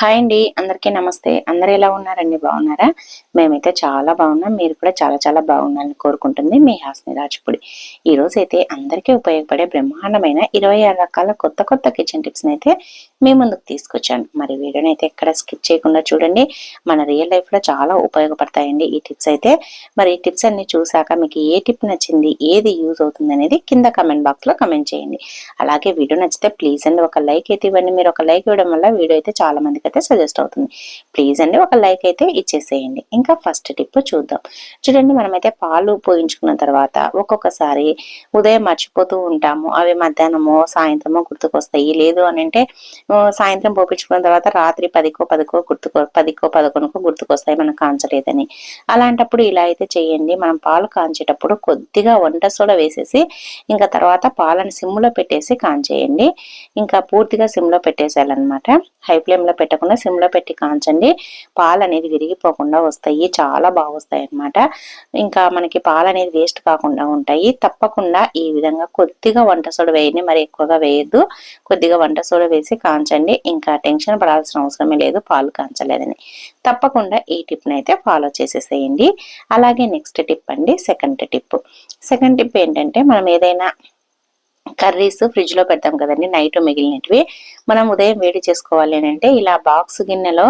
Hi అండి అందరికీ నమస్తే. అందరు ఎలా ఉన్నారండి? బాగున్నారా? మేమైతే చాలా బాగున్నాం. మీరు కూడా చాలా చాలా బాగున్నారని కోరుకుంటుంది మీ హాస్ని రాజుపుడి. ఈ రోజు అయితే అందరికీ ఉపయోగపడే బ్రహ్మాండమైన ఇరవై ఆరు రకాల కొత్త కొత్త కిచెన్ టిప్స్ అయితే మీ ముందుకు తీసుకొచ్చాను. మరి వీడియోని అయితే ఎక్కడ స్కిప్ చేయకుండా చూడండి. మన రియల్ లైఫ్లో చాలా ఉపయోగపడతాయండి ఈ టిప్స్ అయితే. మరి ఈ టిప్స్ అన్ని చూసాక మీకు ఏ టిప్ నచ్చింది ఏది యూజ్ అవుతుంది అనేది కింద కమెంట్ బాక్స్లో కమెంట్ చేయండి. అలాగే వీడియో నచ్చితే ప్లీజ్ అండి ఒక లైక్ అయితే ఇవ్వండి. మీరు ఒక లైక్ ఇవ్వడం వల్ల వీడియో అయితే చాలా మందికి అయితే సజెస్ట్ అవుతుంది. ప్లీజ్ అండి ఒక లైక్ అయితే ఇచ్చేసేయండి. ఇంకా ఫస్ట్ టిప్ చూద్దాం. చూడండి మనమైతే పాలు పోయించుకున్న తర్వాత ఒక్కొక్కసారి ఉదయం మర్చిపోతూ ఉంటాము. అవి మధ్యాహ్నమో సాయంత్రమో గుర్తుకొస్తాయి. లేదు అని అంటే సాయంత్రం పోపించుకున్న తర్వాత రాత్రి పదికో పదకో గుర్తుకో పదికో పదకొండుకో గుర్తుకొస్తాయి మనం కాంచలేదని. అలాంటప్పుడు ఇలా అయితే చేయండి. మనం పాలు కాంచేటప్పుడు కొద్దిగా వంట సోడా వేసేసి ఇంకా తర్వాత పాలను సిమ్లో పెట్టేసి కాంచేయండి. ఇంకా పూర్తిగా సిమ్లో పెట్టేసేయాలన్నమాట. హై ఫ్లేమ్లో పెట్టకుండా సిమ్లో పెట్టి కాంచండి. పాలు అనేది విరిగిపోకుండా వస్తాయి. చాలా బాగా వస్తాయి అన్నమాట. ఇంకా మనకి పాలు అనేది వేస్ట్ కాకుండా ఉంటాయి. తప్పకుండా ఈ విధంగా కొద్దిగా వంట సోడా వేయండి. మరి ఎక్కువగా వేయద్దు. కొద్దిగా వంట సోడా వేసి కాంచండి. ఇంకా టెన్షన్ పడాల్సిన అవసరమే లేదు. పాలు కాంచలేదని. తప్పకుండా ఈ టిప్ని అయితే ఫాలో చేసేసేయండి. అలాగే నెక్స్ట్ టిప్ అండి. Second tip. సెకండ్ టిప్ ఏంటంటే మనం ఏదైనా కర్రీస్ ఫ్రిడ్జ్లో పెడతాం కదండి నైట్ మిగిలినవి మనం ఉదయం వేడి చేసుకోవాలి అని అంటే ఇలా బాక్స్ గిన్నెలో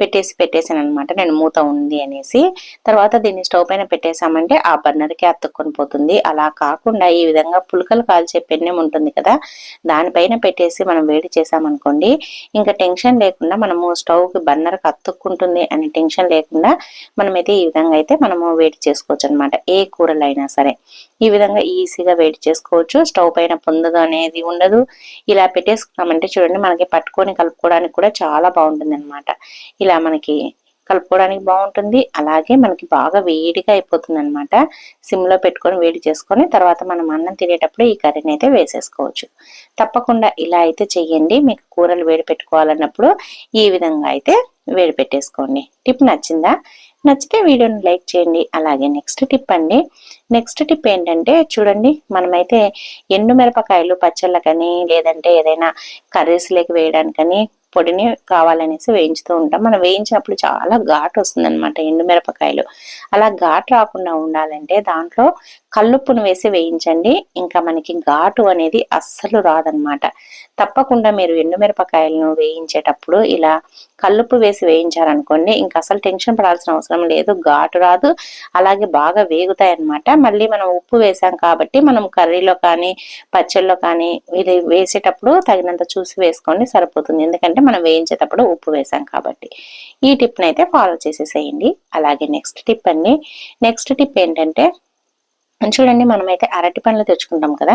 పెట్టేసి పెట్టేసాను అనమాట నేను మూత ఉంది అనేసి. తర్వాత దీన్ని స్టవ్ పైన పెట్టేసామంటే ఆ బర్నర్కి అతుక్కొని పోతుంది. అలా కాకుండా ఈ విధంగా పులకలు కాల్చే పెన్నెం ఉంటుంది కదా దానిపైన పెట్టేసి మనం వేడి చేసామనుకోండి ఇంకా టెన్షన్ లేకుండా మనము స్టవ్కి బర్నర్కి బర్నర్కి అతుక్కుంటుంది అనే టెన్షన్ లేకుండా మనమైతే ఈ విధంగా అయితే మనము వేడి చేసుకోవచ్చు అనమాట ఏ కూరలైనా సరే. ఈ విధంగా ఈజీగా వేడి చేసుకోవచ్చు. స్టవ్ పైన పొందదు అనేది ఉండదు. ఇలా పెట్టేసుకున్నామంటే చూడండి మనకి పట్టుకొని కలుపుకోవడానికి కూడా చాలా బాగుంటుంది అనమాట ఇలా మనకి కలుపుకోవడానికి బాగుంటుంది. అలాగే మనకి బాగా వేడిగా అయిపోతుంది అనమాట సిమ్లో పెట్టుకొని వేడి చేసుకొని తర్వాత మనం అన్నం తినేటప్పుడు ఈ కర్రీని అయితే వేసేసుకోవచ్చు. తప్పకుండా ఇలా అయితే చెయ్యండి. మీకు కూరలు వేడి పెట్టుకోవాలన్నప్పుడు ఈ విధంగా అయితే వేడి పెట్టేసుకోండి. టిప్ నచ్చిందా? నచ్చితే వీడియోని లైక్ చేయండి. అలాగే నెక్స్ట్ టిప్ అండి. నెక్స్ట్ టిప్ ఏంటంటే చూడండి మనమైతే ఎండు మిరపకాయలు పచ్చళ్ళకని లేదంటే ఏదైనా కర్రీస్ లేక వేయడానికని పొడిని కావాలనేసి వేయించుతూ ఉంటాం. మనం వేయించినప్పుడు చాలా ఘాటు వస్తుంది అనమాట ఎండు మిరపకాయలు. అలా ఘాటు రాకుండా ఉండాలంటే దాంట్లో కల్లుప్పును వేసి వేయించండి. ఇంకా మనకి ఘాటు అనేది అస్సలు రాదనమాట తప్పకుండా మీరు ఎండుమిరపకాయలను వేయించేటప్పుడు ఇలా కల్లుప్పు వేసి వేయించారనుకోండి ఇంకా అసలు టెన్షన్ పడాల్సిన అవసరం లేదు ఘాటు రాదు అలాగే బాగా వేగుతాయి అన్నమాట మళ్ళీ మనం ఉప్పు వేసాం కాబట్టి మనం కర్రీలో కానీ పచ్చళ్ళలో కానీ ఇది వేసేటప్పుడు తగినంత చూసి వేసుకోండి సరిపోతుంది. ఎందుకంటే మనం వేయించేటప్పుడు ఉప్పు వేసాం కాబట్టి. ఈ టిప్ని అయితే ఫాలో చేసేసేయండి. అలాగే నెక్స్ట్ టిప్ అండి. నెక్స్ట్ టిప్ ఏంటంటే చూడండి మనమైతే అరటి పండ్లు తెచ్చుకుంటాం కదా.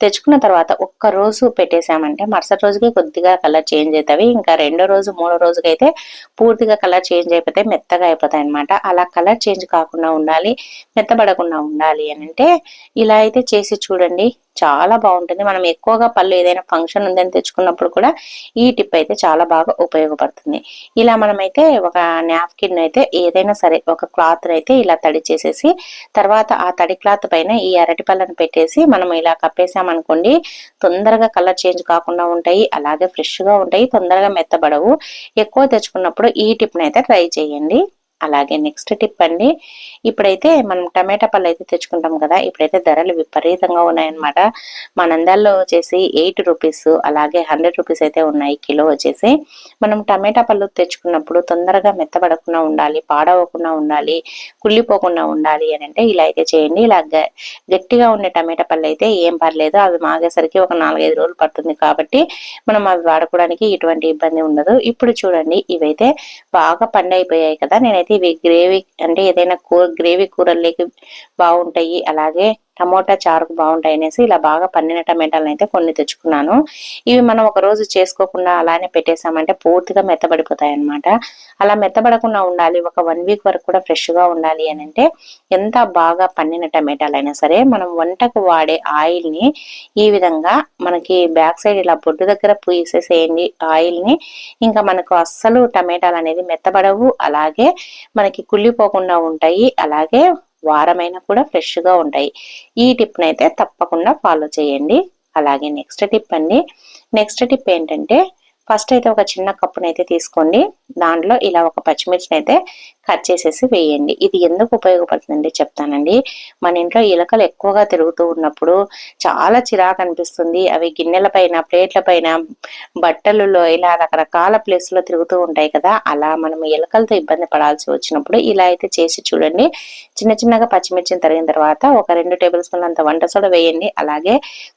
తెచ్చుకున్న తర్వాత ఒక్క రోజు పెట్టేసామంటే మరుసటి రోజుకి కొద్దిగా కలర్ చేంజ్ అవుతాయి ఇంకా రెండో రోజు మూడో రోజుకైతే పూర్తిగా కలర్ చేంజ్ అయిపోతాయి మెత్తగా అయిపోతాయి అనమాట అలా కలర్ చేంజ్ కాకుండా ఉండాలి మెత్తబడకుండా ఉండాలి అని అంటే ఇలా అయితే చేసి చూడండి. చాలా బాగుంటుంది. మనం ఎక్కువగా పళ్ళు ఏదైనా ఫంక్షన్ ఉందని తెచ్చుకున్నప్పుడు కూడా ఈ టిప్ అయితే చాలా బాగా ఉపయోగపడుతుంది. ఇలా మనమైతే ఒక నాప్కిన్ అయితే ఏదైనా సరే ఒక క్లాత్ అయితే ఇలా తడి చేసేసి తర్వాత ఆ తడి క్లాత్ పైన ఈ అరటి పళ్ళను పెట్టేసి మనం ఇలా కప్పేసామనుకోండి తొందరగా కలర్ చేంజ్ కాకుండా ఉంటాయి అలాగే ఫ్రెష్గా ఉంటాయి తొందరగా మెత్తబడవు. ఎక్కువ తెచ్చుకున్నప్పుడు ఈ టిప్ని అయితే ట్రై చేయండి. అలాగే నెక్స్ట్ టిప్ అండి ఇప్పుడైతే మనం టమాటా పళ్ళు అయితే తెచ్చుకుంటాం కదా ఇప్పుడైతే ధరలు విపరీతంగా ఉన్నాయన్నమాట. మా నందాల్లో వచ్చేసి ఎయిట్ రూపీస్ అలాగే హండ్రెడ్ రూపీస్ అయితే ఉన్నాయి కిలో వచ్చేసి. మనం టమాటా పళ్ళు తెచ్చుకున్నప్పుడు తొందరగా మెత్తబడకుండా ఉండాలి పాడవకుండా ఉండాలి కుళ్ళిపోకుండా ఉండాలి అని అంటే ఇలా అయితే చేయండి. ఇలా గ- గట్టిగా ఉండే టమాటా పళ్ళు అయితే ఏం పర్లేదు అవి మాగేసరికి ఒక నాలుగైదు రోజులు పడుతుంది కాబట్టి మనం అవి వాడుకోవడానికి ఎటువంటి ఇబ్బంది ఉండదు. ఇప్పుడు చూడండి ఇవైతే బాగా పండైపోయాయి కదా నేనైతే ఇవి గ్రేవీ అంటే ఏదైనా కూర గ్రేవీ కూరల్లోకి బాగుంటాయి. అలాగే టమోటా చారుకు బాగుంటాయి అనేసి ఇలా బాగా పండిన టమాటాలను అయితే కొన్ని తెచ్చుకున్నాను. ఇవి మనం ఒక రోజు చేసుకోకుండా అలానే పెట్టేసామంటే పూర్తిగా మెత్తబడిపోతాయి అన్నమాట. అలా మెత్తబడకుండా ఉండాలి ఒక వన్ వీక్ వరకు కూడా ఫ్రెష్గా ఉండాలి అని అంటే ఎంత బాగా పండిన టమాటాలైనా సరే మనం వంటకు వాడే ఆయిల్ని ఈ విధంగా మనకి బ్యాక్ సైడ్ ఇలా బొడ్డు దగ్గర పూసేసేయండి ఆయిల్ని. ఇంకా మనకు అస్సలు టమాటాలు అనేది మెత్తబడవు అలాగే మనకి కుళ్ళిపోకుండా ఉంటాయి అలాగే వారమైనా కూడా ఫ్రెష్గా ఉంటాయి. ఈ టిప్ని అయితే తప్పకుండా ఫాలో చేయండి. అలాగే నెక్స్ట్ టిప్ అండి. నెక్స్ట్ టిప్ ఏంటంటే ఫస్ట్ అయితే ఒక చిన్న కప్పునైతే తీసుకోండి. దాంట్లో ఇలా ఒక పచ్చిమిర్చిని అయితే కట్ చేసేసి వేయండి. ఇది ఎందుకు ఉపయోగపడుతుందండి చెప్తానండి. మన ఇంట్లో ఇలకలు ఎక్కువగా తిరుగుతూ ఉన్నప్పుడు చాలా చిరాకు అనిపిస్తుంది. అవి గిన్నెల పైన ప్లేట్ల పైన బట్టలలో ఇలా రకరకాల ప్లేస్లో తిరుగుతూ ఉంటాయి కదా. అలా మనం ఎలకలతో ఇబ్బంది పడాల్సి వచ్చినప్పుడు ఇలా అయితే చేసి చూడండి. చిన్న చిన్నగా పచ్చిమిర్చిని తరిగిన తర్వాత ఒక రెండు టేబుల్ స్పూన్ అంత వంట సోడా వేయండి. అలాగే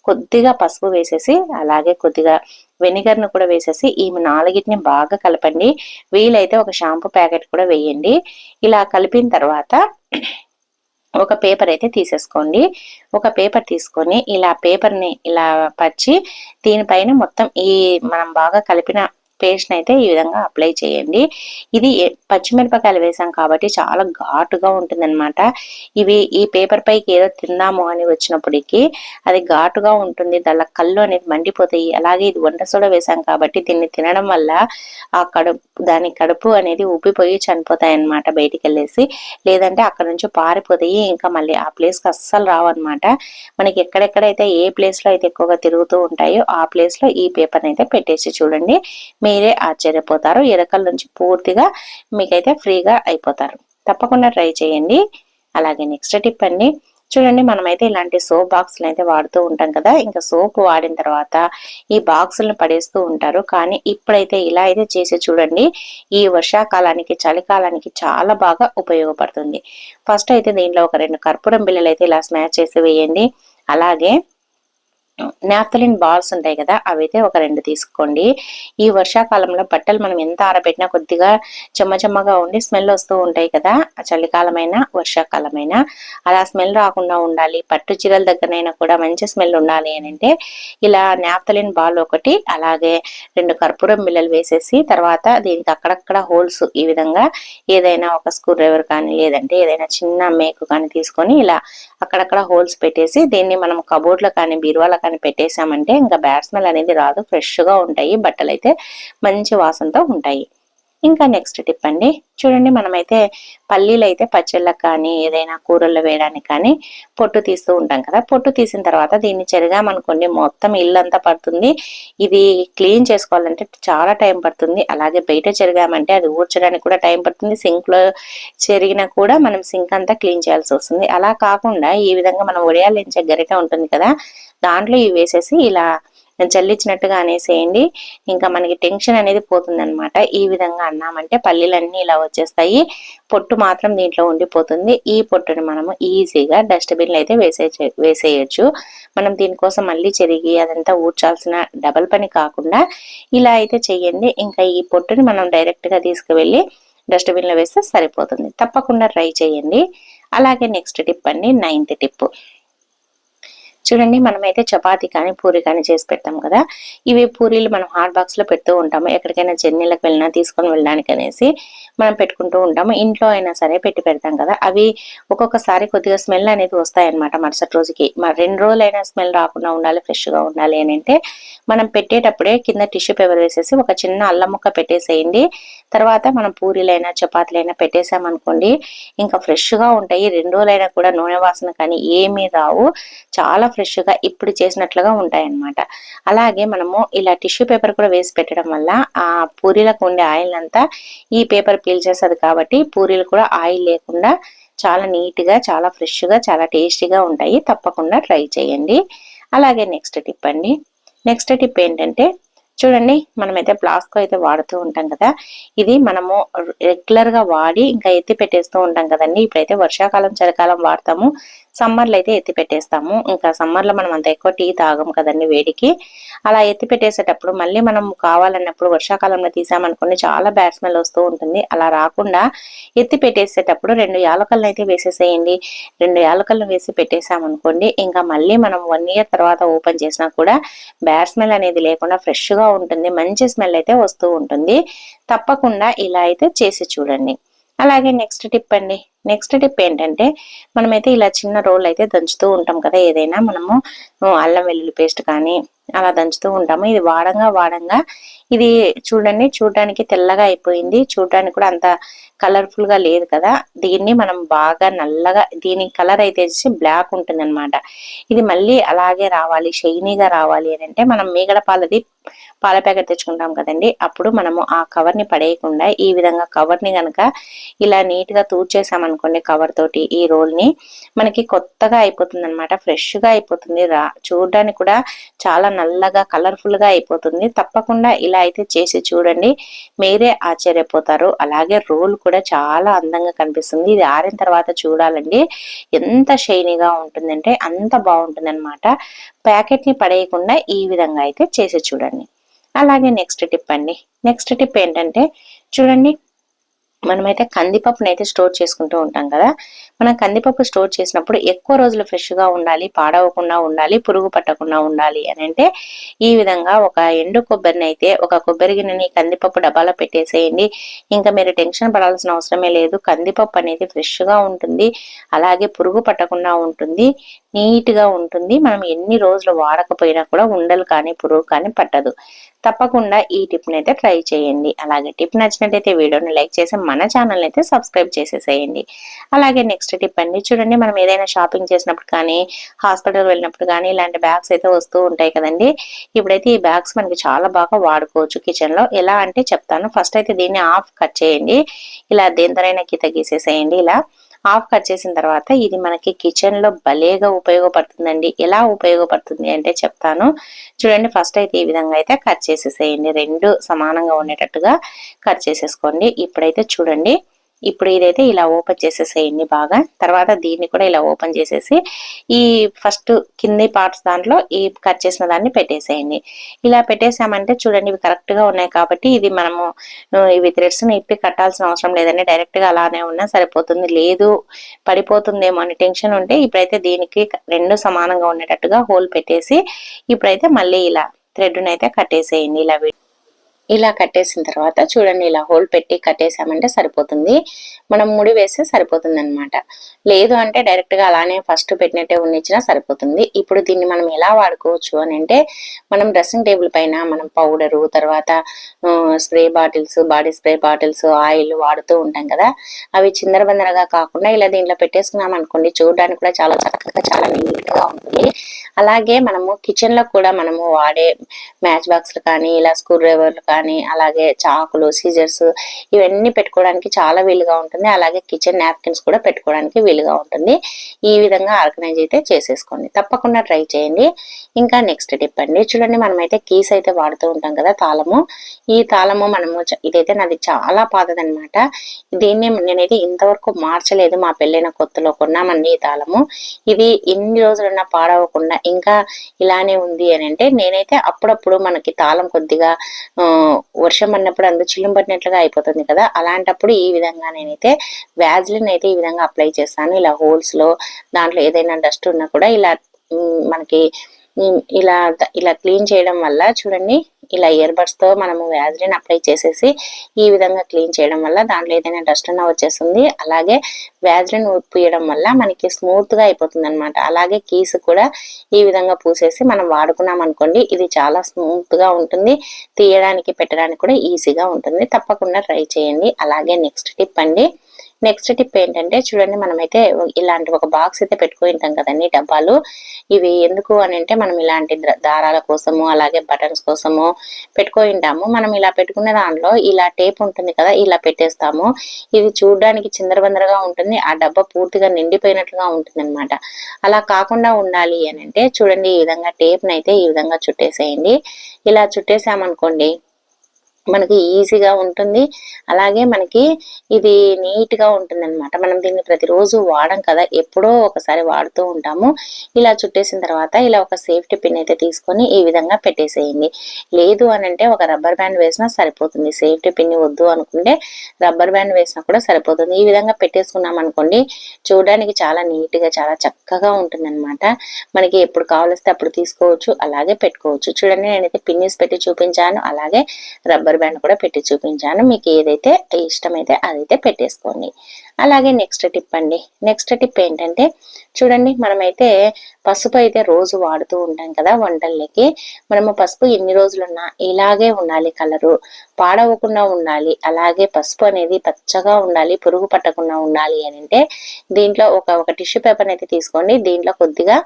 కొద్దిగా పసుపు వేసేసి అలాగే కొద్దిగా వెనిగర్ను కూడా వేసేసి ఈ నాలుగిటిని బాగా కలపండి. వీలైతే ఒక షాంపూ ప్యాకెట్ కూడా వేయండి. ఇలా కలిపిన తర్వాత ఒక పేపర్ అయితే తీసేసుకోండి. ఒక పేపర్ తీసుకొని ఇలా పేపర్ని ఇలా పచ్చి దీనిపైన మొత్తం ఈ మనం బాగా కలిపిన పేస్ట్ అయితే ఈ విధంగా అప్లై చేయండి. ఇది పచ్చిమిరపకాయలు వేసాం కాబట్టి చాలా ఘాటుగా ఉంటుంది అనమాట ఇవి ఈ పేపర్ పైకి ఏదో తిన్నాము అని వచ్చినప్పటికీ అది ఘాటుగా ఉంటుంది. దాని కళ్ళు అనేది మండిపోతాయి. అలాగే ఇది వంట సోడా వేసాం కాబట్టి దీన్ని తినడం వల్ల ఆ కడుపు దాని కడుపు అనేది ఉబ్బిపోయి చనిపోతాయి అనమాట బయటికి వెళ్ళేసి లేదంటే అక్కడ నుంచి పారిపోతాయి. ఇంకా మళ్ళీ ఆ ప్లేస్కి అస్సలు రావన్నమాట. మనకి ఎక్కడెక్కడైతే ఏ ప్లేస్లో అయితే ఎక్కువగా తిరుగుతూ ఉంటాయో ఆ ప్లేస్లో ఈ పేపర్ అయితే పెట్టేసి చూడండి. మీరే ఆశ్చర్యపోతారు. ఎరకల నుంచి పూర్తిగా మీకైతే ఫ్రీగా అయిపోతారు. తప్పకుండా ట్రై చేయండి. అలాగే నెక్స్ట్ టిప్ అండి. చూడండి మనమైతే ఇలాంటి సోప్ బాక్సులు అయితే వాడుతూ ఉంటాం కదా. ఇంకా సోప్ వాడిన తర్వాత ఈ బాక్సులను పడేస్తూ ఉంటారు. కానీ ఇప్పుడైతే ఇలా అయితే చేసి చూడండి. ఈ వర్షాకాలానికి చలికాలానికి చాలా బాగా ఉపయోగపడుతుంది. ఫస్ట్ అయితే దీంట్లో ఒక రెండు కర్పూరం బిల్లలు అయితే ఇలా స్మాచ్ చేసి వేయండి. అలాగే నాప్తలిన్ బాల్స్ ఉంటాయి కదా అవైతే ఒక రెండు తీసుకోండి. ఈ వర్షాకాలంలో బట్టలు మనం ఎంత ఆరబెట్టినా కొద్దిగా చెమ్మ చెమ్మగా ఉండి స్మెల్ వస్తూ ఉంటాయి కదా చలికాలమైన వర్షాకాలమైనా. అలా స్మెల్ రాకుండా ఉండాలి. పట్టు చీరల దగ్గరైనా కూడా మంచి స్మెల్ ఉండాలి అని అంటే ఇలా నాప్తలిన్ బాల్ ఒకటి అలాగే రెండు కర్పూరం బిల్లలు వేసేసి తర్వాత దీనికి అక్కడక్కడ హోల్స్ ఈ విధంగా ఏదైనా ఒక స్క్రూ డ్రైవర్ కానీ లేదంటే ఏదైనా చిన్న మేకు కానీ తీసుకొని ఇలా అక్కడక్కడ హోల్స్ పెట్టేసి దీన్ని మనం కబోర్డ్లో కానీ బీరువాల కానీ పెట్టేసామంటే ఇంకా బ్యాడ్ స్మెల్ అనేది రాదు ఫ్రెష్గా ఉంటాయి బట్టలు అయితే మంచి వాసనతో ఉంటాయి. ఇంకా నెక్స్ట్ టిప్ అండి. చూడండి మనమైతే పల్లీలు అయితే పచ్చళ్ళకు కానీ ఏదైనా కూరల్లో వేయడానికి కానీ పొట్టు తీస్తూ ఉంటాం కదా. పొట్టు తీసిన తర్వాత దీన్ని చెరిగామనుకోండి మొత్తం ఇల్లు అంతా పడుతుంది. ఇది క్లీన్ చేసుకోవాలంటే చాలా టైం పడుతుంది. అలాగే బయట చెరిగామంటే అది ఊడ్చడానికి కూడా టైం పడుతుంది. సింక్లో చెరిగినా కూడా మనం సింక్ అంతా క్లీన్ చేయాల్సి వస్తుంది. అలా కాకుండా ఈ విధంగా మనం ఉడయాలించే గరిట ఉంటుంది కదా దాంట్లో ఇవి వేసేసి ఇలా చల్లించినట్టుగా అనేసేయండి. ఇంకా మనకి టెన్షన్ అనేది పోతుంది అనమాట ఈ విధంగా అన్నామంటే పల్లీలన్నీ ఇలా వచ్చేస్తాయి. పొట్టు మాత్రం దీంట్లో ఉండిపోతుంది. ఈ పొట్టుని మనము ఈజీగా డస్ట్బిన్లో అయితే వేసే వేసేయచ్చు. మనం దీనికోసం మళ్ళీ చెరిగి అదంతా ఊడ్చాల్సిన డబల్ పని కాకుండా ఇలా అయితే చెయ్యండి. ఇంకా ఈ పొట్టుని మనం డైరెక్ట్గా తీసుకువెళ్ళి డస్ట్బిన్లో వేస్తే సరిపోతుంది. తప్పకుండా ట్రై చేయండి అలాగే నెక్స్ట్ టిప్ అండి నైన్త్ టిప్. చూడండి మనమైతే చపాతి కానీ పూరి కానీ చేసి పెడతాం కదా. ఇవి పూరీలు మనం హాట్ బాక్స్లో పెడుతూ ఉంటాము. ఎక్కడికైనా జర్నీలకు వెళ్ళినా తీసుకొని వెళ్ళడానికి అనేసి మనం పెట్టుకుంటూ ఉంటాము. ఇంట్లో అయినా సరే పెట్టి పెడతాం కదా. అవి ఒక్కొక్కసారి కొద్దిగా స్మెల్ అనేది వస్తాయన్నమాట మరుసటి రోజుకి. మరి రెండు రోజులైనా స్మెల్ రాకుండా ఉండాలి ఫ్రెష్గా ఉండాలి అని అంటే మనం పెట్టేటప్పుడే కింద టిష్యూ పేపర్ వేసేసి ఒక చిన్న అల్లం ముక్క పెట్టేసేయండి. తర్వాత మనం పూరీలైనా చపాతీలైనా పెట్టేసామనుకోండి ఇంకా ఫ్రెష్గా ఉంటాయి. రెండు రోజులైనా కూడా నూనె వాసన కానీ ఏమీ రావు. చాలా ఫ్రెష్ గా ఇప్పుడు చేసినట్లుగా ఉంటాయి అన్నమాట అలాగే మనము ఇలా టిష్యూ పేపర్ కూడా వేసి పెట్టడం వల్ల ఆ పూరీలకు ఉండే ఆయిల్ అంతా ఈ పేపర్ పీల్ చేస్తుంది కాబట్టి పూరీలు కూడా ఆయిల్ లేకుండా చాలా నీట్గా చాలా ఫ్రెష్గా చాలా టేస్టీగా ఉంటాయి. తప్పకుండా ట్రై చేయండి. అలాగే నెక్స్ట్ టిప్ అండి. నెక్స్ట్ టిప్ ఏంటంటే చూడండి మనమైతే ఫ్లాస్క్ అయితే వాడుతూ ఉంటాం కదా. ఇది మనము రెగ్యులర్గా వాడి ఇంకా ఎత్తి పెట్టేస్తూ ఉంటాం కదండి. ఇప్పుడైతే వర్షాకాలం చలికాలం వాడతాము. సమ్మర్లో అయితే ఎత్తి పెట్టేస్తాము. ఇంకా సమ్మర్లో మనం అంత ఎక్కువ టీ తాగం కదండి వేడికి. అలా ఎత్తి పెట్టేసేటప్పుడు మళ్ళీ మనం కావాలన్నప్పుడు వర్షాకాలంలో తీసామనుకోండి చాలా బ్యాడ్ స్మెల్ వస్తూ ఉంటుంది. అలా రాకుండా ఎత్తి పెట్టేసేటప్పుడు రెండు యాలకలను అయితే వేసేసేయండి. రెండు యాలకలను వేసి పెట్టేసామనుకోండి ఇంకా మళ్ళీ మనం వన్ ఇయర్ తర్వాత ఓపెన్ చేసినా కూడా బ్యాడ్ స్మెల్ అనేది లేకుండా ఫ్రెష్గా ఉంటుంది. మంచి స్మెల్ అయితే వస్తూ ఉంటుంది. తప్పకుండా ఇలా అయితే చేసి చూడండి. అలాగే నెక్స్ట్ టిప్ అండి. నెక్స్ట్ టిప్ ఏంటంటే మనమైతే ఇలా చిన్న రోల్ అయితే దంచుతూ ఉంటాం కదా ఏదైనా మనము అల్లం వెల్లుల్లి పేస్ట్ కానీ అలా దంచుతూ ఉంటాము. ఇది వాడంగా వాడంగా ఇది చూడండి చూడడానికి తెల్లగా అయిపోయింది. చూడడానికి కూడా అంత కలర్ఫుల్గా లేదు కదా. దీన్ని మనం బాగా నల్లగా దీని కలర్ అయితే బ్లాక్ ఉంటుంది అనమాట ఇది మళ్ళీ అలాగే రావాలి షైనీగా రావాలి అని అంటే మనం మీగడ పాలది పాల ప్యాకెట్ తెచ్చుకుంటాం కదండి. అప్పుడు మనము ఆ కవర్ని పడేయకుండా ఈ విధంగా కవర్ని కనుక ఇలా నీట్గా తూర్చేసామనుకోండి కవర్ తోటి ఈ రోల్ని మనకి కొత్తగా అయిపోతుంది అనమాట ఫ్రెష్గా అయిపోతుంది. రా చూడడానికి కూడా చాలా నల్లగా కలర్ఫుల్గా అయిపోతుంది. తప్పకుండా ఇలా అయితే చేసి చూడండి. మీరే ఆశ్చర్యపోతారు. అలాగే రోల్ కూడా చాలా అందంగా కనిపిస్తుంది. ఇది ఆరిన తర్వాత చూడాలండి. ఎంత షైనీగా ఉంటుందంటే అంత బాగుంటుంది అనమాట ప్యాకెట్ని పడేయకుండా ఈ విధంగా అయితే చేసి చూడండి. అలాగే నెక్స్ట్ టిప్ అండి. నెక్స్ట్ టిప్ ఏంటంటే చూడండి మనమైతే కందిపప్పును అయితే స్టోర్ చేసుకుంటూ ఉంటాం కదా. మనం కందిపప్పు స్టోర్ చేసినప్పుడు ఎక్కువ రోజులు ఫ్రెష్గా ఉండాలి పాడవకుండా ఉండాలి పురుగు పట్టకుండా ఉండాలి అని అంటే ఈ విధంగా ఒక ఎండు కొబ్బరిని అయితే ఒక కొబ్బరి గిన్నెని కందిపప్పు డబ్బాలో పెట్టేసేయండి. ఇంకా మీరు టెన్షన్ పడాల్సిన అవసరమే లేదు. కందిపప్పు అనేది ఫ్రెష్గా ఉంటుంది. అలాగే పురుగు పట్టకుండా ఉంటుంది. నీట్గా ఉంటుంది. మనం ఎన్ని రోజులు వాడకపోయినా కూడా ఉండలు కానీ పురుగు కానీ పట్టదు. తప్పకుండా ఈ టిప్ని అయితే ట్రై చేయండి. అలాగే టిప్ నచ్చినట్టయితే వీడియోని లైక్ చేసి మన ఛానల్ అయితే సబ్స్క్రైబ్ చేసేసేయండి. అలాగే నెక్స్ట్ టిప్ అండి. చూడండి మనం ఏదైనా షాపింగ్ చేసినప్పుడు కానీ హాస్పిటల్ వెళ్ళినప్పుడు కానీ ఇలాంటి బ్యాగ్స్ అయితే వస్తూ ఉంటాయి కదండి. ఇప్పుడైతే ఈ బ్యాగ్స్ మనకి చాలా బాగా వాడుకోవచ్చు కిచెన్లో. ఎలా అంటే చెప్తాను. ఫస్ట్ అయితే దీన్ని ఆఫ్ కట్ చేయండి. ఇలా దేంతరైనా కిత గీసేసేయండి. ఇలా హాఫ్ కట్ చేసిన తర్వాత ఇది మనకి కిచెన్లో భలేగా ఉపయోగపడుతుందండి. ఎలా ఉపయోగపడుతుంది అంటే చెప్తాను. చూడండి ఫస్ట్ అయితే ఈ విధంగా అయితే కట్ చేసేసేయండి. రెండు సమానంగా ఉండేటట్టుగా కట్ చేసేసుకోండి. ఇప్పుడైతే చూడండి ఇప్పుడు ఇదైతే ఇలా ఓపెన్ చేసేసేయండి బాగా. తర్వాత దీన్ని కూడా ఇలా ఓపెన్ చేసేసి ఈ ఫస్ట్ కింది పార్ట్స్ దాంట్లో ఈ కట్ చేసిన దాన్ని పెట్టేసేయండి. ఇలా పెట్టేసామంటే చూడండి ఇవి కరెక్ట్గా ఉన్నాయి కాబట్టి ఇది మనము ఇవి థ్రెడ్స్ని ఇప్పి కట్టాల్సిన అవసరం లేదండి. డైరెక్ట్గా అలానే ఉన్నా సరిపోతుంది. లేదు పడిపోతుందేమో అని టెన్షన్ ఉంటే ఇప్పుడైతే దీనికి రెండు సమానంగా ఉండేటట్టుగా హోల్ పెట్టేసి ఇప్పుడైతే మళ్ళీ ఇలా థ్రెడ్ను అయితే కట్టేసేయండి ఇలా ఇలా కట్టేసిన తర్వాత చూడండి ఇలా హోల్ పెట్టి కట్టేసామంటే సరిపోతుంది. మనం ముడి వేస్తే సరిపోతుంది అనమాట లేదు అంటే డైరెక్ట్గా అలానే ఫస్ట్ పెట్టినట్టే ఉన్నిచ్చినా సరిపోతుంది. ఇప్పుడు దీన్ని మనం ఎలా వాడుకోవచ్చు అని అంటే మనం డ్రెస్సింగ్ టేబుల్ పైన మనం పౌడరు తర్వాత spray bottles body spray bottles oil వాడుతూ ఉంటాం కదా. అవి చిందరబందరగా కాకుండా ఇలా దీంట్లో పెట్టేసుకున్నాం అనుకోండి చూడడానికి కూడా చాలా చక్కగా చాలా నీట్గా ఉంటుంది. అలాగే మనము కిచెన్లో కూడా మనము వాడే మ్యాచ్ బాక్స్లు కానీ ఇలా స్క్రూ డ్రైవర్లు కానీ అలాగే చాకులు సీజర్స్ ఇవన్నీ పెట్టుకోవడానికి చాలా వీలుగా ఉంటుంది. అలాగే కిచెన్ నాప్కిన్స్ కూడా పెట్టుకోవడానికి వీలుగా ఉంటుంది. ఈ విధంగా ఆర్గనైజ్ అయితే చేసేసుకోండి. తప్పకుండా ట్రై చేయండి. ఇంకా నెక్స్ట్ టిప్ అండి. చూడండి మనమైతే కీస్ అయితే వాడుతూ ఉంటాం కదా తాళము. ఈ తాళము మనము ఇదైతే నాది చాలా పాతదనమాట దీన్ని నేనైతే ఇంతవరకు మార్చలేదు. మా పెళ్ళైన కొత్తలో కొన్నామండి ఈ తాళము. ఇది ఎన్ని రోజులన్నా పాడవకుండా ఇంకా ఇలానే ఉంది అని అంటే నేనైతే అప్పుడప్పుడు మనకి తాళం కొద్దిగా వర్షం అన్నప్పుడు అందు చిల్లు పట్టినట్లుగా అయిపోతుంది కదా. అలాంటప్పుడు ఈ విధంగా నేనైతే వ్యాజ్లిన్ అయితే ఈ విధంగా అప్లై చేస్తాను. ఇలా హోల్స్లో దాంట్లో ఏదైనా డస్ట్ ఉన్నా కూడా ఇలా మనకి ఇలా ఇలా క్లీన్ చేయడం వల్ల చూడండి ఇలా ఇయర్ బడ్స్తో మనము వ్యాజ్లిన్ అప్లై చేసేసి ఈ విధంగా క్లీన్ చేయడం వల్ల దాంట్లో ఏదైనా డస్ట్ అన్న వచ్చేస్తుంది. అలాగే వ్యాజ్లిన్ పూయడం వల్ల మనకి స్మూత్గా అయిపోతుంది అనమాట అలాగే కీస్ కూడా ఈ విధంగా పూసేసి మనం వాడుకున్నాం అనుకోండి ఇది చాలా స్మూత్గా ఉంటుంది. తీయడానికి పెట్టడానికి కూడా ఈజీగా ఉంటుంది. తప్పకుండా ట్రై చేయండి. అలాగే నెక్స్ట్ టిప్ అండి నెక్స్ట్ టిప్ ఏంటంటే చూడండి మనమైతే ఇలాంటి ఒక బాక్స్ అయితే పెట్టుకుని ఉంటాం కదండి డబ్బాలు. ఇవి ఎందుకు అని అంటే మనం ఇలాంటి దారాల కోసము అలాగే బటన్స్ కోసము పెట్టుకుని ఉంటాము. మనం ఇలా పెట్టుకునే దాంట్లో ఇలా టేప్ ఉంటుంది కదా ఇలా పెట్టేస్తాము. ఇది చూడడానికి చిందరబందరగా ఉంటుంది. ఆ డబ్బా పూర్తిగా నిండిపోయినట్లుగా ఉంటుంది అనమాట అలా కాకుండా ఉండాలి అని అంటే చూడండి ఈ విధంగా టేప్ని అయితే ఈ విధంగా చుట్టేసేయండి. ఇలా చుట్టేసామనుకోండి మనకి ఈజీగా ఉంటుంది. అలాగే మనకి ఇది నీట్గా ఉంటుంది అనమాట మనం దీన్ని ప్రతిరోజు వాడం కదా ఎప్పుడో ఒకసారి వాడుతూ ఉంటాము. ఇలా చుట్టేసిన తర్వాత ఇలా ఒక సేఫ్టీ పిన్ అయితే తీసుకొని ఈ విధంగా పెట్టేసేయండి. లేదు అని అంటే ఒక రబ్బర్ బ్యాండ్ వేసినా సరిపోతుంది. సేఫ్టీ పిన్ వద్దు అనుకుంటే రబ్బర్ బ్యాండ్ వేసినా కూడా సరిపోతుంది. ఈ విధంగా పెట్టేసుకున్నాం అనుకోండి చూడడానికి చాలా నీట్గా చాలా చక్కగా ఉంటుంది అనమాట మనకి ఎప్పుడు కావలిస్తే అప్పుడు తీసుకోవచ్చు అలాగే పెట్టుకోవచ్చు. చూడండి నేనైతే పిన్నిస్ పెట్టి చూపించాను. అలాగే రబ్బర్ బ్యాండ్ కూడా పెట్టి చూపించాను. మీకు ఏదైతే ఇష్టమైతే అదైతే పెట్టేసుకోండి. అలాగే నెక్స్ట్ టిప్ అండి. నెక్స్ట్ టిప్ ఏంటంటే చూడండి మనమైతే పసుపు అయితే రోజు వాడుతూ ఉంటాం కదా వంటల్లోకి. మనము పసుపు ఎన్ని రోజులున్నా ఇలాగే ఉండాలి కలరు. పాడవకుండా ఉండాలి. అలాగే పసుపు అనేది పచ్చగా ఉండాలి పురుగు పట్టకుండా ఉండాలి అని అంటే దీంట్లో ఒక ఒక టిష్యూ పేపర్ అయితే తీసుకోండి. దీంట్లో కొద్దిగా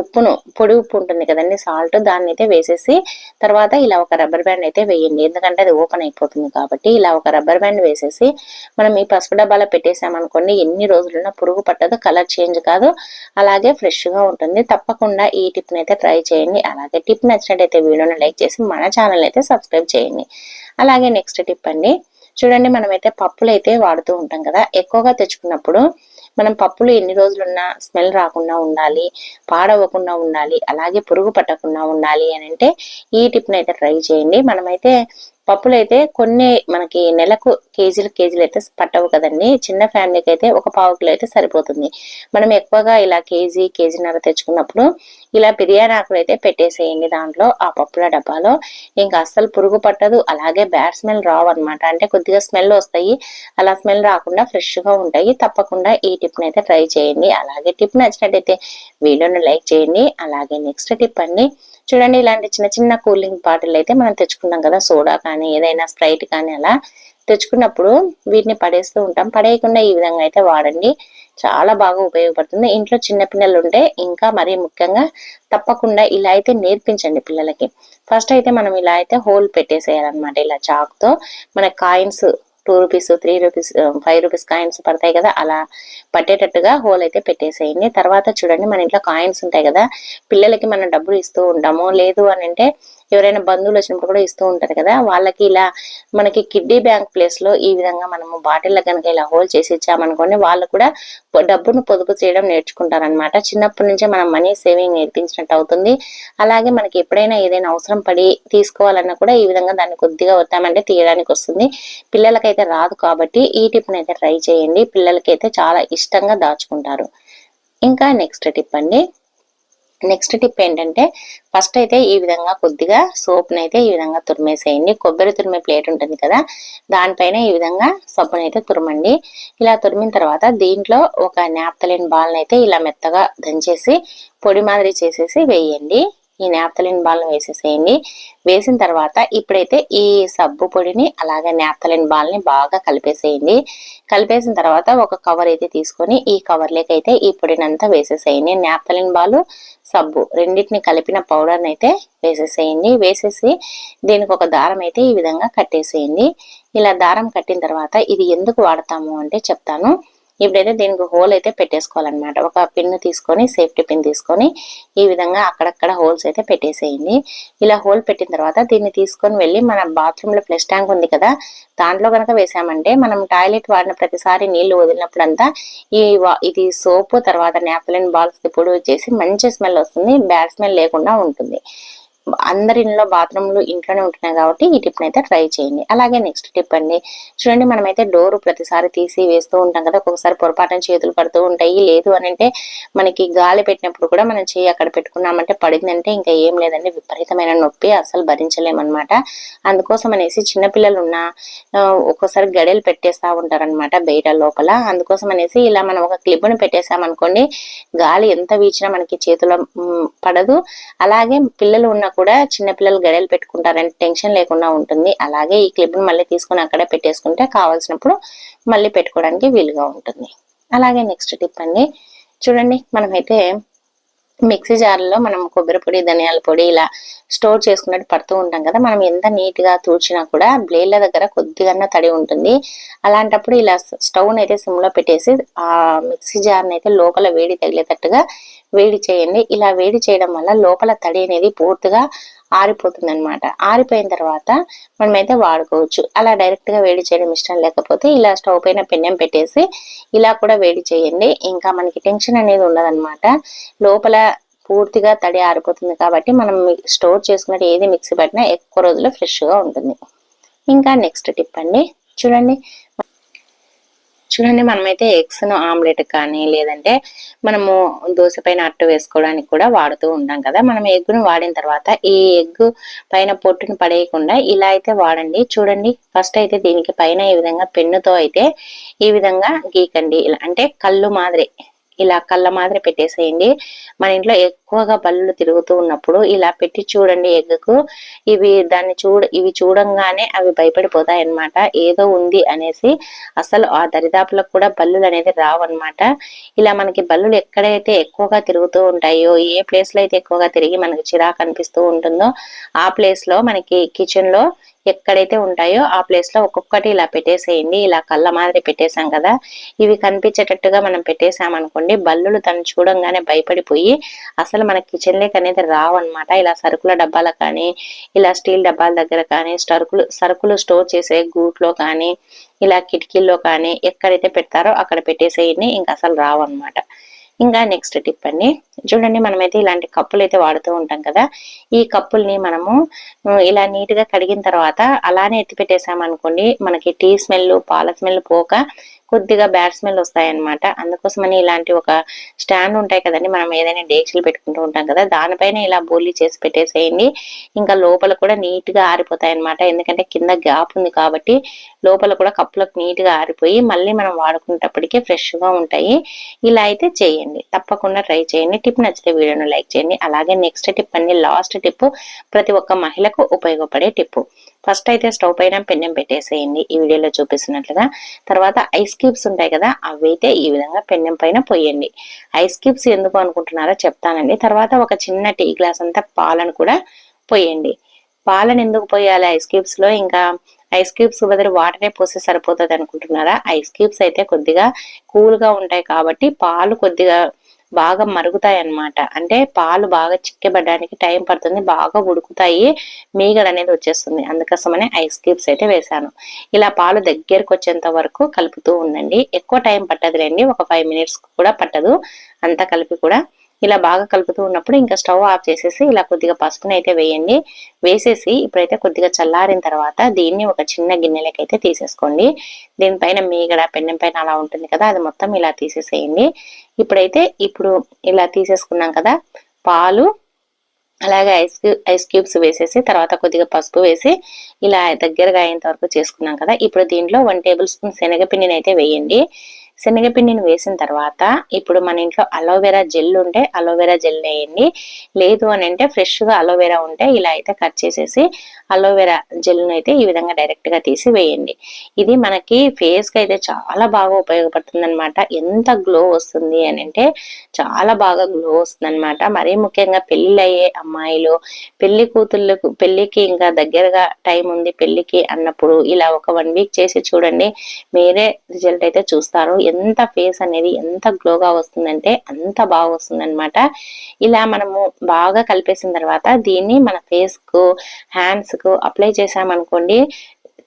ఉప్పును పొడి ఉప్పు ఉంటుంది కదండి సాల్ట్ దాన్ని అయితే వేసేసి తర్వాత ఇలా ఒక రబ్బర్ బ్యాండ్ అయితే వేయండి. ఎందుకంటే అది ఓపెన్ అయిపోతుంది కాబట్టి ఇలా ఒక రబ్బర్ బ్యాండ్ వేసేసి మనం ఈ పసుపు డబ్బాలో అనుకోండి ఎన్ని రోజులున్నా పురుగు పట్టదు కలర్ చేంజ్ కాదు అలాగే ఫ్రెష్గా ఉంటుంది. తప్పకుండా ఈ టిప్ని అయితే ట్రై చేయండి. అలాగే టిప్ నచ్చినట్టయితే వీడియోని లైక్ చేసి మన ఛానల్ అయితే సబ్స్క్రైబ్ చేయండి. అలాగే నెక్స్ట్ టిప్ అండి చూడండి మనమైతే పప్పులు అయితే వాడుతూ ఉంటాం కదా ఎక్కువగా తెచ్చుకున్నప్పుడు మనం పప్పులు ఎన్ని రోజులున్నా స్మెల్ రాకుండా ఉండాలి పాడవకుండా ఉండాలి అలాగే పురుగు పట్టకుండా ఉండాలి అని అంటే ఈ టిప్ని అయితే ట్రై చేయండి. మనమైతే పప్పులు అయితే కొన్ని మనకి నెలకు కేజీలు కేజీలు అయితే పట్టవు కదండి. చిన్న ఫ్యామిలీకి అయితే ఒక పావు కిలో అయితే సరిపోతుంది. మనం ఎక్కువగా ఇలా కేజీ కేజీన్నర తెచ్చుకున్నప్పుడు ఇలా బిర్యానీ ఆకులు అయితే పెట్టేసేయండి దాంట్లో ఆ పప్పుల డబ్బాలో. ఇంకా అస్సలు పురుగు పట్టదు అలాగే బ్యాడ్ స్మెల్ రావు అనమాట అంటే కొద్దిగా స్మెల్ వస్తాయి అలా స్మెల్ రాకుండా ఫ్రెష్గా ఉంటాయి. తప్పకుండా ఈ టిప్ని అయితే ట్రై చేయండి. అలాగే టిప్ నచ్చినట్టయితే వీడియోని లైక్ చేయండి. అలాగే నెక్స్ట్ టిప్ అండి చూడండి ఇలాంటి చిన్న చిన్న కూలింగ్ బాటిల్ అయితే మనం తెచ్చుకున్నాం కదా సోడా కానీ ఏదైనా స్ప్రైట్ కానీ అలా తెచ్చుకున్నప్పుడు వీటిని పడేస్తూ ఉంటాం. పడేయకుండా ఈ విధంగా అయితే వాడండి. చాలా బాగా ఉపయోగపడుతుంది. ఇంట్లో చిన్న పిల్లలు ఉంటే ఇంకా మరీ ముఖ్యంగా తప్పకుండా ఇలా అయితే నేర్పించండి పిల్లలకి. ఫస్ట్ అయితే మనం ఇలా అయితే హోల్ పెట్టేసేయాలన్నమాట ఇలా చాక్తో. మన coins two rupees three rupees five rupees coins పడతాయి కదా అలా పట్టేటట్టుగా హోల్ అయితే పెట్టేసేయండి. తర్వాత చూడండి మన ఇంట్లో కాయిన్స్ ఉంటాయి కదా పిల్లలకి మనం డబ్బులు ఇస్తూ ఉంటాము. లేదు అని అంటే ఎవరైనా బంధువులు వచ్చినప్పుడు కూడా ఇస్తూ ఉంటారు కదా. వాళ్ళకి ఇలా మనకి కిడ్నీ బ్యాంక్ ప్లేస్లో ఈ విధంగా మనము బాటిల్ కనుక ఇలా హోల్ చేసి ఇచ్చామనుకోండి వాళ్ళు కూడా డబ్బును పొదుపు చేయడం నేర్చుకుంటారనమాట చిన్నప్పటి నుంచే మనం మనీ సేవింగ్ నేర్పించినట్టు అవుతుంది. అలాగే మనకి ఎప్పుడైనా ఏదైనా అవసరం పడి తీసుకోవాలన్నా కూడా ఈ విధంగా దాన్ని కొద్దిగా వద్దామంటే తీయడానికి వస్తుంది. పిల్లలకైతే రాదు కాబట్టి ఈ టిప్ని అయితే ట్రై చేయండి. పిల్లలకైతే చాలా ఇష్టంగా దాచుకుంటారు. ఇంకా నెక్స్ట్ టిప్ అండి. నెక్స్ట్ టిప్ ఏంటంటే ఫస్ట్ అయితే ఈ విధంగా కొద్దిగా సోప్ని అయితే ఈ విధంగా తురిమేసేయండి. కొబ్బరి తురిమే ప్లేట్ ఉంటుంది కదా దానిపైన ఈ విధంగా సబ్బుని అయితే తురమండి. ఇలా తురిమిన తర్వాత దీంట్లో ఒక నాప్తలిన్ బాల్ని అయితే ఇలా మెత్తగా దంచేసి పొడి మాదిరి చేసేసి వేయండి. ఈ నాప్తలిన్ బాల్ వేసేసేయండి. వేసిన తర్వాత ఇప్పుడైతే ఈ సబ్బు పొడిని అలాగే నాప్తలిన్ బాల్ని బాగా కలిపేసేయండి. కలిపేసిన తర్వాత ఒక కవర్ అయితే తీసుకొని ఈ కవర్లోకి అయితే ఈ పొడిని అంతా వేసేసేయండి. నాప్తలిన్ బాల్ సబ్బు రెండింటిని కలిపిన పౌడర్ని అయితే వేసేసేయండి. వేసేసి దీనికి ఒక దారం అయితే ఈ విధంగా కట్టేసేయండి. ఇలా దారం కట్టిన తర్వాత ఇది ఎందుకు వాడతాము అంటే చెప్తాను. ఇప్పుడైతే దీనికి హోల్ అయితే పెట్టేసుకోవాలన్నమాట. ఒక పిన్ తీసుకొని సేఫ్టీ పిన్ తీసుకొని ఈ విధంగా అక్కడక్కడ హోల్స్ అయితే పెట్టేసేయండి. ఇలా హోల్ పెట్టిన తర్వాత దీన్ని తీసుకొని వెళ్ళి మన బాత్రూమ్లో ఫ్లెష్ ట్యాంక్ ఉంది కదా దాంట్లో కనుక వేసామంటే మనం టాయిలెట్ వాడిన ప్రతిసారి నీళ్ళు వదిలినప్పుడు అంతా ఈ ఇది సోపు తర్వాత నాప్లిన్ బాల్స్ పొడి వచ్చేసి మంచి స్మెల్ వస్తుంది బ్యాడ్ స్మెల్ లేకుండా ఉంటుంది. అందరి ఇంట్లో బాత్రూమ్లు ఇంట్లోనే ఉంటున్నాయి కాబట్టి ఈ టిప్ అయితే ట్రై చేయండి. అలాగే నెక్స్ట్ టిప్ అండి. చూడండి మనమైతే డోర్ ప్రతిసారి తీసి వేస్తూ ఉంటాం కదా ఒక్కొక్కసారి పొరపాటున చేతులు పడుతూ ఉంటాయి. లేదు అని అంటే మనకి గాలి పెట్టినప్పుడు కూడా మనం చేయి అక్కడ పెట్టుకున్నామంటే పడిందంటే ఇంకా ఏం లేదండి. విపరీతమైన నొప్పి అసలు భరించలేమన్నమాట. అందుకోసం అనేసి చిన్నపిల్లలు ఉన్న ఒక్కోసారి గడలు పెట్టేస్తా ఉంటారన్నమాట బయట లోపల. అందుకోసం అనేసి ఇలా మనం ఒక క్లిప్ని పెట్టేసామనుకోండి గాలి ఎంత వీచినా మనకి చేతిలో పడదు. అలాగే పిల్లలు ఉన్న కూడా చిన్న పిల్లలు గడెలు పెట్టుకుంటారంటే టెన్షన్ లేకుండా ఉంటుంది. అలాగే ఈ క్లిప్ని మళ్ళీ తీసుకొని అక్కడే పెట్టేసుకుంటే కావాల్సినప్పుడు మళ్ళీ పెట్టుకోవడానికి వీలుగా ఉంటుంది. అలాగే నెక్స్ట్ టిప్ అండి. చూడండి మనమైతే మిక్సీ జార్లో మనం కొబ్బరి పొడి ధనియాల పొడి ఇలా స్టోర్ చేసుకున్నట్టు పడుతూ ఉంటాం కదా. మనం ఎంత నీట్గా కూడా బ్లేడ్ల దగ్గర కొద్దిగా తడి ఉంటుంది. అలాంటప్పుడు ఇలా స్టవ్ని అయితే సిమ్లో పెట్టేసి ఆ మిక్సీ జార్ని అయితే లోపల వేడి తగిలేటట్టుగా వేడి చేయండి. ఇలా వేడి చేయడం వల్ల లోపల తడి అనేది పూర్తిగా ఆరిపోతుంది అనమాట ఆరిపోయిన తర్వాత మనమైతే వాడుకోవచ్చు. అలా డైరెక్ట్గా వేడి చేయడం ఇష్టం లేకపోతే ఇలా స్టవ్ పైన పెన్నెం పెట్టేసి ఇలా కూడా వేడి చేయండి. ఇంకా మనకి టెన్షన్ అనేది ఉండదన్నమాట. లోపల పూర్తిగా తడి ఆరిపోతుంది కాబట్టి మనం స్టోర్ చేసుకున్నట్టు ఏది మిక్సీ పట్టినా ఎక్కువ రోజులు ఫ్రెష్గా ఉంటుంది. ఇంకా నెక్స్ట్ టిప్ అండి. చూడండి చూడండి మనమైతే ఎగ్స్ను ఆమ్లెట్ కానీ లేదంటే మనము దోశ పైన అట్టు వేసుకోవడానికి కూడా వాడుతూ ఉంటాం కదా. మనం ఎగ్గును వాడిన తర్వాత ఈ ఎగ్ పైన పొట్టును పడేయకుండా ఇలా అయితే వాడండి. చూడండి ఫస్ట్ అయితే దీనికి పైన ఈ విధంగా పెన్నుతో అయితే ఈ విధంగా గీకండి. ఇలా అంటే కళ్ళు మాదిరి. ఇలా కళ్ళ మాదిరి పెట్టేసేయండి. మన ఇంట్లో ఎక్కువగా బల్లులు తిరుగుతూ ఉన్నప్పుడు ఇలా పెట్టి చూడండి ఎగ్గుకు. ఇవి దాన్ని చూడ ఇవి చూడంగానే అవి భయపడిపోతాయి అన్నమాట ఏదో ఉంది అనేసి అసలు ఆ దరిదాపులకు కూడా బల్లులు అనేది రావన్నమాట. ఇలా మనకి బల్లులు ఎక్కడైతే ఎక్కువగా తిరుగుతూ ఉంటాయో ఏ ప్లేస్లో అయితే ఎక్కువగా తిరిగి మనకి చిరాకు అనిపిస్తూ ఉంటుందో ఆ ప్లేస్లో మనకి కిచెన్లో ఎక్కడైతే ఉంటాయో ఆ ప్లేస్లో ఒక్కొక్కటి ఇలా పెట్టేసేయండి. ఇలా కళ్ళ మాదిరి పెట్టేసాం కదా. ఇవి కనిపించేటట్టుగా మనం పెట్టేసామనుకోండి బల్లులు తను చూడంగానే భయపడిపోయి అసలు మన కిచెన్ లేక్ అనేది రావన్నమాట. ఇలా సరుకుల డబ్బాల కానీ ఇలా స్టీల్ డబ్బాల దగ్గర కానీ సరుకులు సరుకులు స్టోర్ చేసే గూట్లో కానీ ఇలా కిటికీల్లో కానీ ఎక్కడైతే పెడతారో అక్కడ పెట్టేసేయండి. ఇంకా అసలు రావన్నమాట. ఇంకా నెక్స్ట్ టిప్ అండి. చూడండి మనమైతే ఇలాంటి కప్పులు అయితే వాడుతూ ఉంటాం కదా. ఈ కప్పుల్ని మనము ఇలా నీట్గా కడిగిన తర్వాత అలానే ఎత్తి పెట్టేసామనుకోండి మనకి టీ స్మెల్ పాల స్మెల్ పోక కొద్దిగా బ్యాడ్ స్మెల్ వస్తాయన్నమాట. అందుకోసమని ఇలాంటి ఒక స్టాండ్ ఉంటాయి కదండి మనం ఏదైనా డేక్షలు పెట్టుకుంటూ ఉంటాం కదా దానిపైన ఇలా బోలీ చేసి పెట్టేసేయండి. ఇంకా లోపల కూడా నీట్గా ఆరిపోతాయి అనమాట ఎందుకంటే కింద గ్యాప్ ఉంది కాబట్టి లోపల కూడా కప్పులకు నీట్గా ఆరిపోయి మళ్ళీ మనం వాడుకునేటప్పటికే ఫ్రెష్గా ఉంటాయి. ఇలా అయితే చేయండి. తప్పకుండా ట్రై చేయండి. టిప్ నచ్చితే వీడియోను లైక్ చేయండి. అలాగే నెక్స్ట్ టిప్ అండి లాస్ట్ టిప్ ప్రతి ఒక్క మహిళకు ఉపయోగపడే టిప్. ఫస్ట్ అయితే స్టవ్ పైన పెన్నెం పెట్టేసేయండి. ఈ వీడియోలో చూపిస్తున్నట్లుగా. తర్వాత ఐస్ క్యూబ్స్ ఉంటాయి కదా అవి అయితే ఈ విధంగా పెన్నెం పైన పోయండి. ఐస్ క్యూబ్స్ ఎందుకు అనుకుంటున్నారో చెప్తానండి. తర్వాత ఒక చిన్న టీ గ్లాస్ అంతా పాలను కూడా పోయండి. పాలను ఎందుకు పోయాలి ఐస్ క్యూబ్స్లో? ఇంకా ఐస్ క్యూబ్స్ బదులు వాటరే పోసి సరిపోతుంది అనుకుంటున్నారా? ఐస్ క్యూబ్స్ అయితే కొద్దిగా కూల్గా ఉంటాయి కాబట్టి పాలు కొద్దిగా బాగా మరుగుతాయి అన్నమాట అంటే పాలు బాగా చిక్కబడడానికి టైం పడుతుంది బాగా ఉడుకుతాయి మీగడ అనేది వచ్చేస్తుంది. అందుకోసమనే ఐస్ క్యూబ్స్ అయితే వేసాను ఇలా పాలు దగ్గరకు వచ్చేంత వరకు కలుపుతూ ఉండండి. ఎక్కువ టైం పట్టదులేండి. ఒక ఫైవ్ మినిట్స్ కూడా పట్టదు. అంతా కలిపి కూడా ఇలా బాగా కలుపుతూ ఉన్నప్పుడు ఇంకా స్టవ్ ఆఫ్ చేసేసి ఇలా కొద్దిగా పసుపుని అయితే వేయండి. వేసేసి ఇప్పుడైతే కొద్దిగా చల్లారిన తర్వాత దీన్ని ఒక చిన్న గిన్నెలకి అయితే తీసేసుకోండి. దీనిపైన మీగడ పెన్నెం పైన అలా ఉంటుంది కదా అది మొత్తం ఇలా తీసేసేయండి. ఇప్పుడైతే ఇప్పుడు ఇలా తీసేసుకున్నాం కదా పాలు అలాగే ఐస్ ఐస్ క్యూబ్స్ వేసేసి తర్వాత కొద్దిగా పసుపు వేసి ఇలా దగ్గరగా అయ్యేంత వరకు చేసుకున్నాం కదా ఇప్పుడు దీంట్లో వన్ టేబుల్ స్పూన్ శనగపిండిని అయితే వేయండి. శనగపిండిని వేసిన తర్వాత ఇప్పుడు మన ఇంట్లో అలోవెరా జెల్ ఉంటే అలోవెరా జెల్ వేయండి. లేదు అని అంటే ఫ్రెష్గా అలోవెరా ఉంటే ఇలా అయితే కట్ చేసేసి అలోవెరా జెల్ను అయితే ఈ విధంగా డైరెక్ట్గా తీసి వేయండి. ఇది మనకి ఫేస్కి అయితే చాలా బాగా ఉపయోగపడుతుంది అనమాట ఎంత గ్లో వస్తుంది అని అంటే చాలా బాగా గ్లో వస్తుంది అనమాట మరీ ముఖ్యంగా పెళ్ళి అయ్యే అమ్మాయిలు పెళ్ళి కూతుళ్ళకు పెళ్ళికి ఇంకా దగ్గరగా టైం ఉంది పెళ్ళికి అన్నప్పుడు ఇలా ఒక వన్ వీక్ చేసి చూడండి. మీరే రిజల్ట్ అయితే చూస్తారు. ఎంత ఫేస్ అనేది ఎంత గ్లోగా వస్తుందంటే అంత బాగా వస్తుందనమాట ఇలా మనము బాగా కలిపేసిన తర్వాత దీన్ని మన ఫేస్కు హ్యాండ్స్కు అప్లై చేసామనుకోండి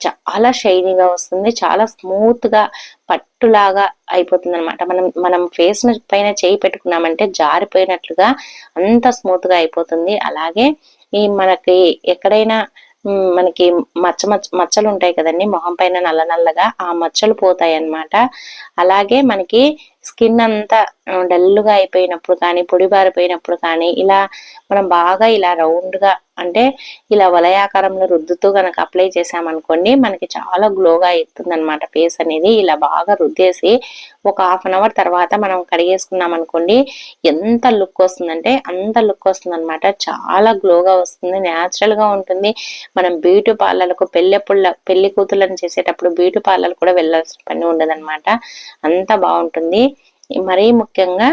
చాలా షైనీగా వస్తుంది చాలా స్మూత్గా పట్టులాగా అయిపోతుంది అనమాట మనం మనం ఫేస్ పైన చేయి పెట్టుకున్నామంటే జారిపోయినట్లుగా అంత స్మూత్గా అయిపోతుంది. అలాగే ఈ మనకి ఎక్కడైనా మనకి మచ్చ మచ్చ మచ్చలు ఉంటాయి కదండి. మొహం పైన నల్ల నల్లగా ఆ మచ్చలు పోతాయి అన్నమాట అలాగే మనకి స్కిన్ అంతా డల్గా అయిపోయినప్పుడు కానీ పొడిబారిపోయినప్పుడు కానీ ఇలా మనం బాగా ఇలా రౌండ్గా అంటే ఇలా వలయాకారంలో రుద్దుతూ కనుక అప్లై చేసామనుకోండి మనకి చాలా గ్లోగా అవుతుంది అనమాట ఫేస్ అనేది. ఇలా బాగా రుద్దేసి ఒక హాఫ్ అన్ అవర్ తర్వాత మనం కడిగేసుకున్నాం అనుకోండి ఎంత లుక్ వస్తుందంటే అంత లుక్ వస్తుంది అనమాట చాలా గ్లోగా వస్తుంది న్యాచురల్గా ఉంటుంది. మనం బ్యూటీ పార్లర్లకు పెళ్ళి పుల్ల పెళ్ళి కూతుర్లను చేసేటప్పుడు బ్యూటీ పార్లర్ కూడా వెళ్ళాల్సిన పని ఉండదన్నమాట. అంత బాగుంటుంది. మరీ ముఖ్యంగా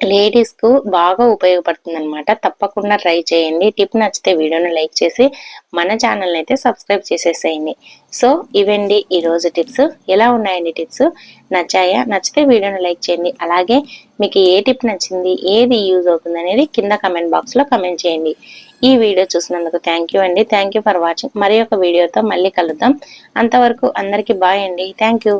లేడీస్కు బాగా ఉపయోగపడుతుంది అనమాట తప్పకుండా ట్రై చేయండి. టిప్ నచ్చితే వీడియోని లైక్ చేసి మన ఛానల్ అయితే సబ్స్క్రైబ్ చేసేసేయండి. సో ఇవండి ఈ రోజు టిప్స్ ఎలా ఉన్నాయండి టిప్స్ నచ్చాయా? నచ్చితే వీడియోని లైక్ చేయండి. అలాగే మీకు ఏ టిప్ నచ్చింది? ఏది యూజ్ అవుతుంది అనేది కింద కమెంట్ బాక్స్లో కమెంట్ చేయండి. ఈ వీడియో చూసినందుకు థ్యాంక్ యూ అండి. థ్యాంక్ యూ ఫర్ వాచింగ్ మరి ఒక వీడియోతో మళ్ళీ కలుద్దాం. అంతవరకు అందరికీ బాయ్ అండి. Thank you